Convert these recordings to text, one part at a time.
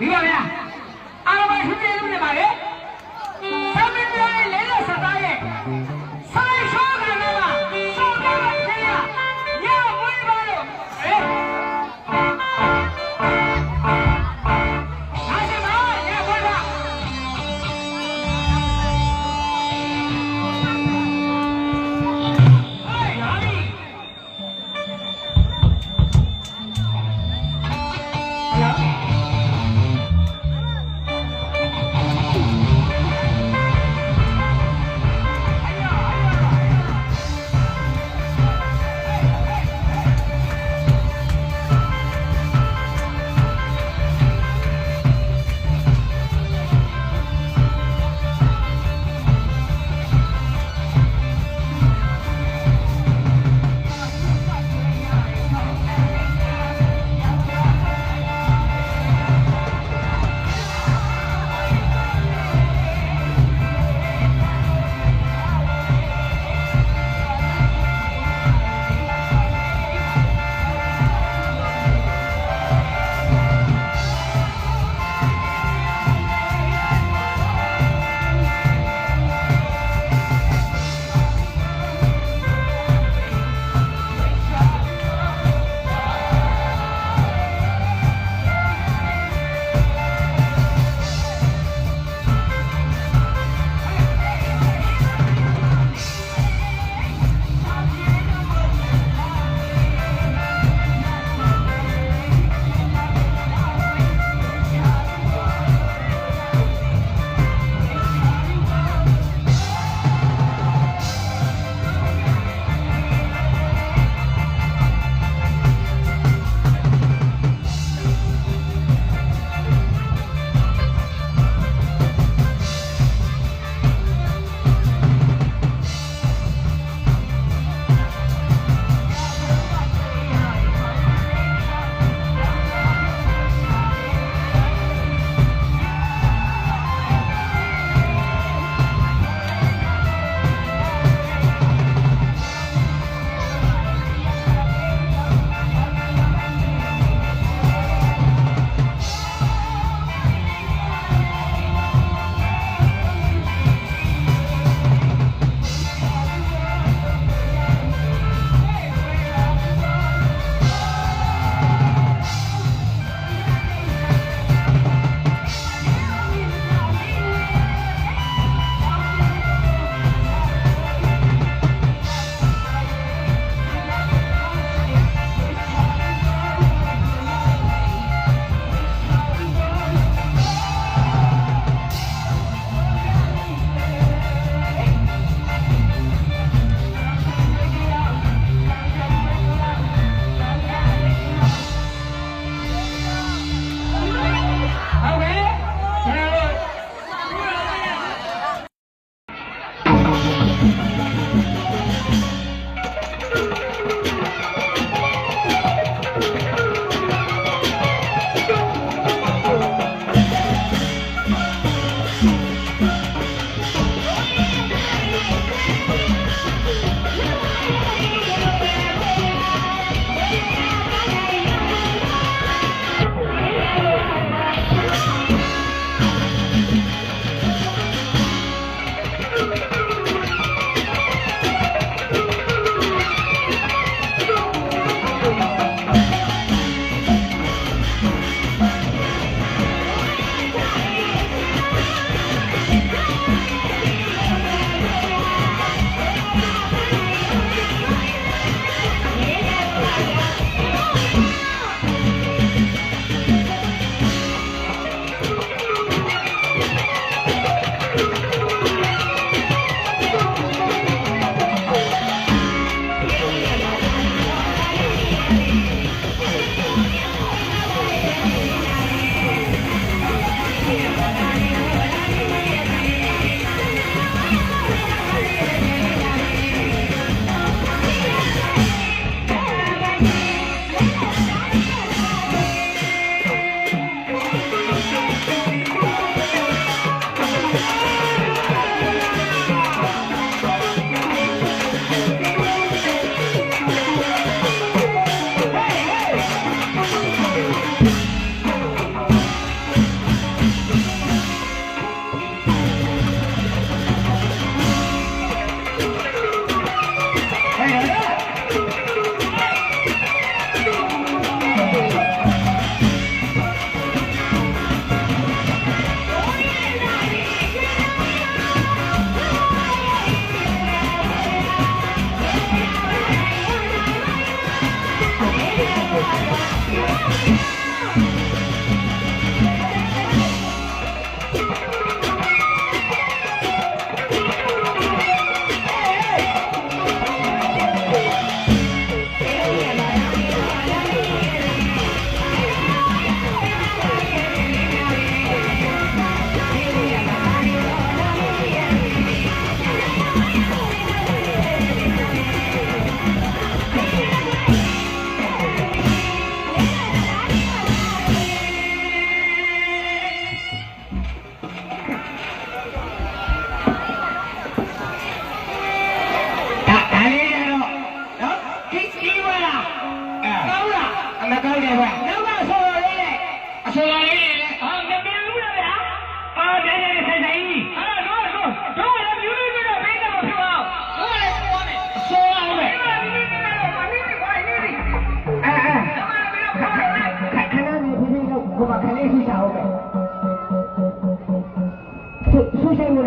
ဒီပါဗျာ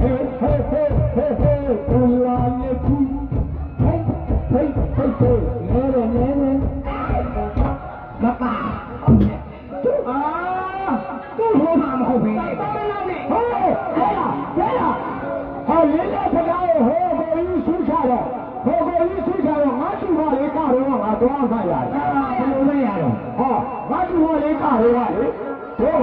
ဟေးဟေးဟေးတူလာနေပြီဟေးဟေးဟေးဟေးတူလာနေပြီသင်္ကောင်းကြီးဒီချမ်းနဲ့ကိုလာဖြူလေးနဲ့ကိုလေလာသင်္ကောင်းကြီးဒီချမ်းနဲ့ကိုလေလာလို့ဆိုတော့ရပါတယ်ဆရာတို့ဖြူလေးနဲ့ကိုလေလာလို့ဆိုတော့ရပါတယ်ဟေးဟေးဟေးဟေးဟေး တူလာနေပြီဟေးဟေးဟေးဟေးနဲနဲနဲမပါအာသူ့ဟိုမှာမဟုတ်ဘူးလေဟေးဟေးဟေးဟေးဟာလေးလေးဖကားရဲ့ဟေးကိုကြီးဆူချတော့ဟေးကိုကြီးဆူချတော့ငါ့သူ့ဘာလေးကတော့ငါတော့မှရတယ်အာဘယ်လိုလဲရတော့ဟာငါ့သူ့ဘာလေးကတော့လေဟို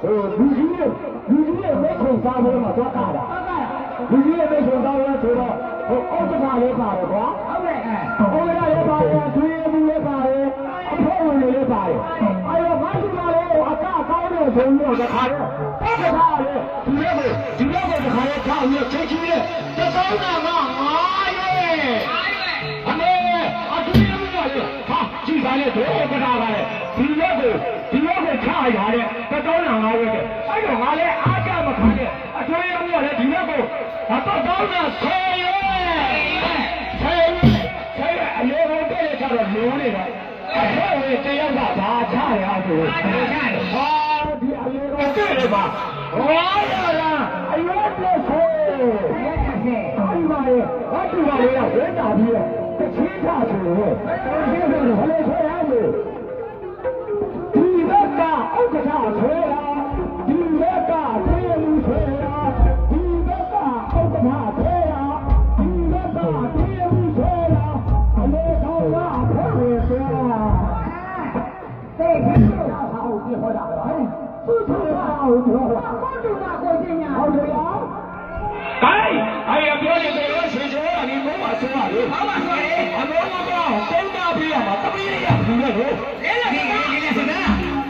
ဟိုလူကြီးရဲ့လူကြီးရဲ့မိတ်ဆွေစားဖို့မှာတော့ကားတာဟုတ်ကဲ့လူကြီးရဲ့မိတ်ဆွေစားဖို့ဆိုတော့ဟိုအောက်ကစားလေးပါတယ်ကွာဟုတ်ကဲ့အဲ။အော်ရလည်းပါတယ်၊သွေးမှုလည်းပါတယ်၊အဖို့ဝင်လည်းပါတယ်။အဲတော့ငါ့ဒီမှာလေအက ကောင်းတဲ့ဆိုတော့တခါတော့တခါလေဒီလိုပဲဒီလိုပဲတခါလေထားရချက်ချင်းလေတသောင်းကငါငါရဲ့အမေအသွေးမှုကလေဟာကြည့်ပါလေတော့ကတာပါလေဒီလိုကိုဒီလိုကိုချရတဲ့တသောင်းကငါရဲ့အဲတော့ငါလည်းအားကြမခံနဲ့အသွေးမှုကလည်းဒီလိုကိုအတော့တောင်းတာဆွေရဲ့ဆွေရဲ့ဆွေရဲ့အလေးကိုတည့်ရချတော့လုံးနေတော့အဲ့ဒီတယောက်ကဘာချရအောင်ဆိုဟာ ဒီအလေးကိုတည့်ရပါဟောရလားအရွယ်ပြည့်ဆွေရဲ့ဆက်အဲ့ဒီမှာလေဝတ်တူပါလေကဝဲတာပြီးတော့တချင်းချဆိုတော့ရှင်းတယ်ဘယ်လိုဆွဲရမလဲဒီဘက်ကဥက္ကဋ္ဌဆွဲတာ ကိုတူကကိုချင်းညာဟုတ်တယ်လားဟိုင်းအဲ့ရပြောနေတယ်ရွှေချိုးကနေမိုးမှာဆုံးပါလေဟုတ်ပါဆုံးလေအမေမပြောတုံးတာပြရမှာတပည့်ရဘူးလေလေလေလေလေစနာ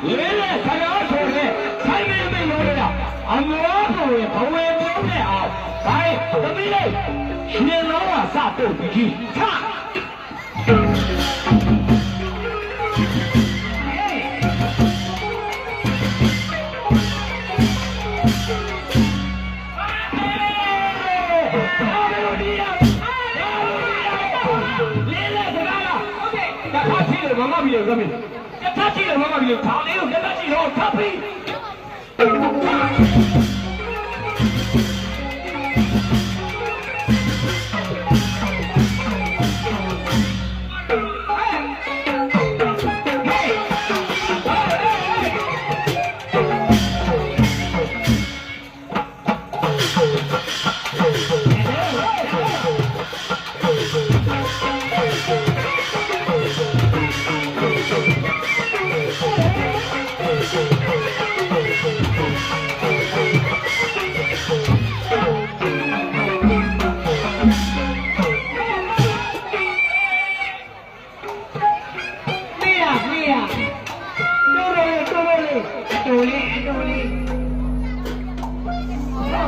လေလေခဏဆိုလေဆိုင်မင်းမင်းလို့ရအမေကိုဘဝပြောနေအောင်ဟိုင်းတပည့်လေးရှင်တော်ကစတော့ပြီခါ လို့သမီးလက်ထပ်ကြည့်တယ်မမကြီးဘာလေးကိုလက်ထပ်ကြည့်တော့ထပ်ပြီး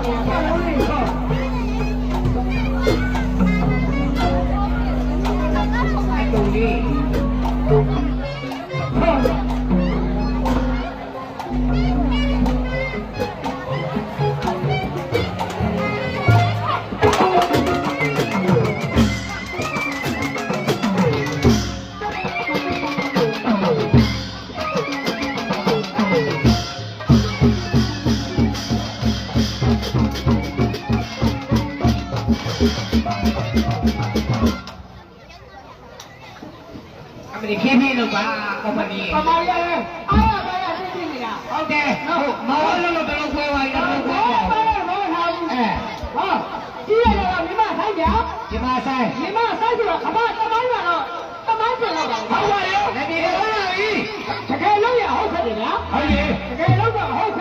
看了。 မြမစိုက်ပြီးတော့အဖတမိုင်းမှာတော့တမိုင်းပြန်လာတာဟုတ်ပါရဲ့နေပြည်တော်ကလည်းတကယ်လို့ရဟုတ်တယ်ဗျာဟုတ်တယ်တကယ်လို့ကဟုတ်